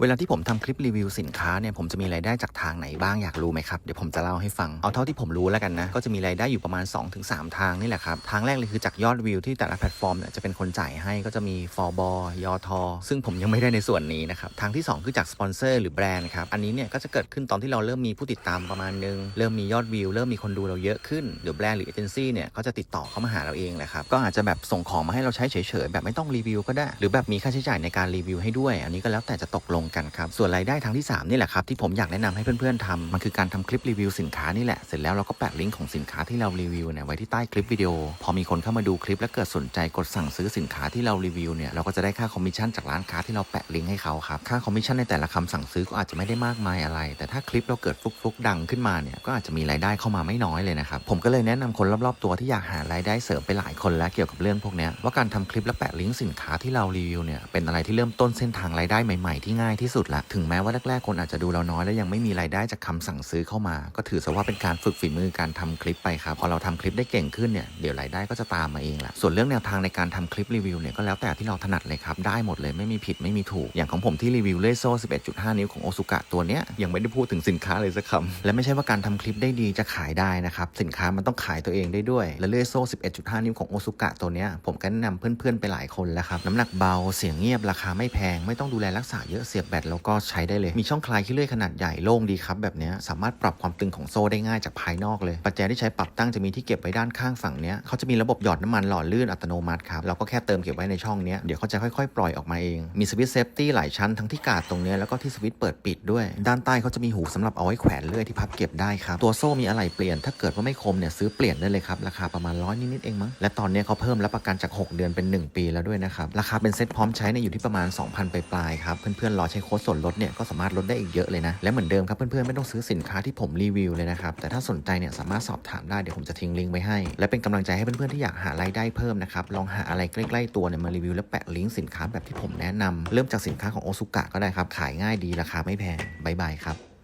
เวลาที่ผมทำคลิปรีวิวสินค้าเนี่ยผมจะมีรายได้จากทางไหนบ้างอยากรู้ไหมครับ เดี๋ยวผมจะเล่าให้ฟัง เอาเท่าที่ผมรู้แล้วกันนะ ก็จะมีรายได้อยู่ประมาณ 2-3 ทางนี่แหละครับ ทางแรกเลยคือจากยอดวิวที่แต่ละแพลตฟอร์มเนี่ยจะเป็นคนจ่ายให้ก็จะมีฟอร์บอยอทอซึ่งผมยังไม่ได้ในส่วนนี้นะครับ ทางที่ 2 คือจากสปอนเซอร์หรือแบรนด์ครับ อันนี้เนี่ยก็จะเกิดขึ้นตอนที่เราเริ่มมีผู้ติดตามประมาณนึง เริ่มมียอดวิวเริ่มมีคนดูเราเยอะขึ้น หรือแบรนด์หรือเอเจนซี่เนี่ยเขาจะติดต่อเข้ามาหาเราเองแหละครับ ก็อาจจะแบบส่งของมาให้เราใช้เฉยๆแบบไม่ต้องรีวิวก็ได้ หรือแบบมีค่าใช้จ่ายในการรีวิวให้ด้วย อันนี้ก็แล้วแต่จะตกลงกันครับ ส่วนรายได้ทางที่ 3 นี่แหละครับที่ผมอยากแนะนำให้เพื่อนๆทำมันคือการทำคลิปรีวิวสินค้านี่แหละเสร็จแล้วเราก็แปะลิงก์ของสินค้าที่เรารีวิวเนี่ยไว้ที่ใต้คลิปวิดีโอ พอมีคนเข้ามาดูคลิปแล้วเกิดสนใจกดสั่งซื้อสินค้าที่เรารีวิวเนี่ยเราก็จะได้ค่าคอมมิชชั่นจากร้านค้าที่เราแปะลิงก์ให้เขาครับค่าคอมมิชชั่นในแต่ละคำสั่งซื้อก็อาจจะไม่ได้มากมายอะไร แต่ถ้าคลิปเราเกิดฟลุกๆดังขึ้นมาเนี่ยก็อาจจะมีรายได้เข้ามาไม่น้อยเลยนะครับผมก็เลยแนะนำคนรอบๆตัวที่อยากหารายได้เสริมไปหลายคนแล้วเกี่ยวกับเรื่องพวกนี้ว่าการทำคลิปแล้วแปะลิงก์สินค้าที่เรารีวิวเนี่ยเป็นอะไรที่เริ่มต้นเส้นทางรายได้ใหม่ ๆที่ง่ายที่สุดละถึงแม้ว่าแรกๆ คนอาจจะดูเราน้อยและยังไม่มีรายได้จากคำสั่งซื้อเข้ามา ก็ถือซะว่าเป็นการฝึกฝีมือการทำคลิปไปครับพอเราทำคลิปได้เก่งขึ้นเนี่ยเดี๋ยวรายได้ก็จะตามมาเองแหละส่วนเรื่องแนวทางในการทำคลิปรีวิวเนี่ยก็แล้วแต่ที่เราถนัดเลยครับได้หมดเลยไม่มีผิดไม่มีถูก อย่างของผมที่รีวิวเลโซ่ 11.5 นิ้วของโอซุกะตัวเนี้ยยังไม่ได้พูดถึงสินค้าเลยสักคำและไม่ใช่ว่าการทำคลิปได้ดีจะขายได้นะครับสินค้ามันต้องขายตัวเองได้ด้วยและเลโซ่ 11.5 นิ้วของโอซุกะตัวเนี้ยผมก็แนะนำเพื่อนๆไปหลายคนแล้วครับน้ำหนักเบาเสียงเงียบราคาไม่แพงไม่ต้องดูแลรักษาเยอะเสียบแบตแล้วก็ใช้ได้เลย มีช่องคลายขี้เลื่อยขนาดใหญ่โล่งดีครับแบบนี้สามารถปรับความตึงของโซ่ได้ง่ายจากภายนอกเลยปัจจัยที่ใช้ปรับตั้งจะมีที่เก็บไว้ด้านข้างฝั่งเนี้ยเขาจะมีระบบหยอดน้ำมันหล่อลื่นอัตโนมัติครับเราก็แค่เติมเก็บไว้ในช่องเนี้ยเดี๋ยวเขาจะค่อยๆ ปล่อยออกมาเองมีสวิตช์เซฟตี้หลายชั้นทั้งที่กาดตรงเนี้ยแล้วก็ที่สวิตช์เปิดปิดด้วย ด้านใต้เขาจะมีหูสำหรับเอาไว้แขวนเลื่อยที่พับเก็บได้ครับตัวโซ่มีอะไหล่เปลี่ยนถ้าเกิดว่าไม่คมเนี่ยซื้อเปลี่ยนได้เลยครับราคาประมาณร้อยนิดๆเองมั้งและตอนนี้เขาเพิ่มรับประกันจาก 6 เดือนเป็น 1 ปีแล้วด้วยนะครับราคาเป็นเซ็ตพร้อมใช้เนี่ยอยู่ที่ประมาณ 2,000ปลายๆครับเพื่อนๆรอใช้โค้ดส่วนลดเนี่ยก็สามารถลดได้อีกเยอะเลยนะ และเหมือนเดิมครับเพื่อนๆไม่ต้องซื้อสินค้าที่ผมรีวิวเลยนะครับ แต่ถ้าสนใจเนี่ยสามารถสอบถามได้เดี๋ยวผมจะทิ้งลิงก์ไว้ให้ และเป็นกำลังใจให้เพื่อนๆที่อยากหารายได้เพิ่มนะครับ ลองหาอะไรใกล้ๆตัวเนี่ยมารีวิวแล้วแปะลิงก์สินค้าแบบที่ผมแนะนำเริ่มจากสินค้าของโอซุกะก็ได้ครับ ขายง่ายดีราคาไม่แพงบายบายครับ